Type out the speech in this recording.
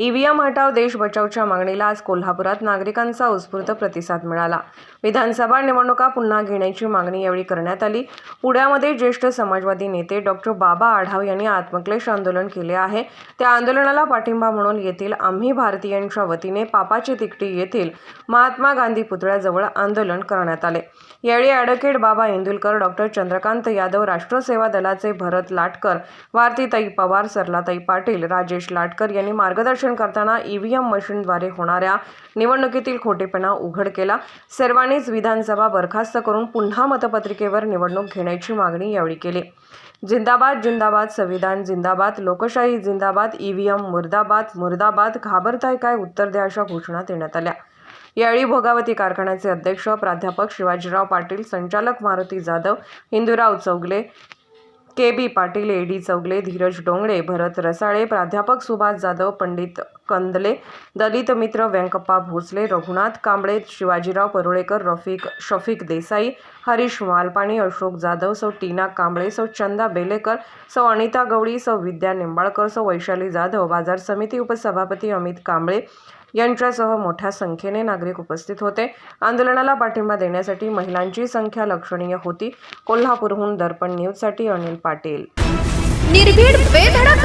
EVM हटाव देश बचावच्या मागणीला आज कोल्हापुरात नागरिकांचा उत्स्फूर्त प्रतिसाद मिळाला. विधानसभा निवडणुका पुन्हा घेण्याची मागणी यावेळी करण्यात आली. पुण्यामध्ये ज्येष्ठ समाजवादी नेते डॉक्टर बाबा आढाव यांनी आत्मक्लेश आंदोलन केले आहे. त्या आंदोलनाला पाठिंबा म्हणून येथील आम्ही भारतीयांच्या वतीने पापाची तिकटी येथील महात्मा गांधी पुतळ्याजवळ आंदोलन करण्यात आले. यावेळी ॲडव्होकेट बाबा इंदुलकर डॉक्टर चंद्रकांत यादव राष्ट्रसेवा दलाचे भरत लाटकर वारतीताई पवार सरलाताई पाटील राजेश लाटकर यांनी मार्गदर्शन करताना ईव्हीएम मशीनद्वारे होणाऱ्या निवडणुकीतील खोटेपणा उघड केला. सर्वांनीच विधानसभा बरखास्त करून पुन्हा मतपत्रिकेवर निवडणूक घेण्याची मागणी यावेळी केली. जिंदाबाद जिंदाबाद संविधान जिंदाबाद लोकशाही जिंदाबाद ईव्हीएम मुर्दाबाद मुर्दाबाद घाबरताय काय उत्तर द्या अशा घोषणा देण्यात आल्या. यावेळी भोगावती कारखान्याचे अध्यक्ष प्राध्यापक शिवाजीराव पाटील संचालक Maruti Jadhav Hindurao Chougale K B Patil A D Chougale Dhiraj Dongale Bharat Rasale प्राध्यापक सुभाष जाधव पंडित कंदले दलित मित्र व्यंकप्पा भोसले रघुनाथ कांबळे शिवाजीराव परुळेकर रफिक शफिक देसाई हरीश मालपाणी अशोक जाधव सौ टीना कांबळे सौ चंदा बेलेकर सौ अनिता गवळी सौ विद्या निंबाळकर सौ वैशाली जाधव बाजार समिती उपसभापती अमित कांबळे यांच्यासह मोठ्या संख्येने नागरिक उपस्थित होते. आंदोलनाला पाठिंबा देण्यासाठी महिलांची संख्या लक्षणीय होती. कोल्हापूरहून दर्पण न्यूजसाठी अनिल पाटील. निर्भीड बेधडक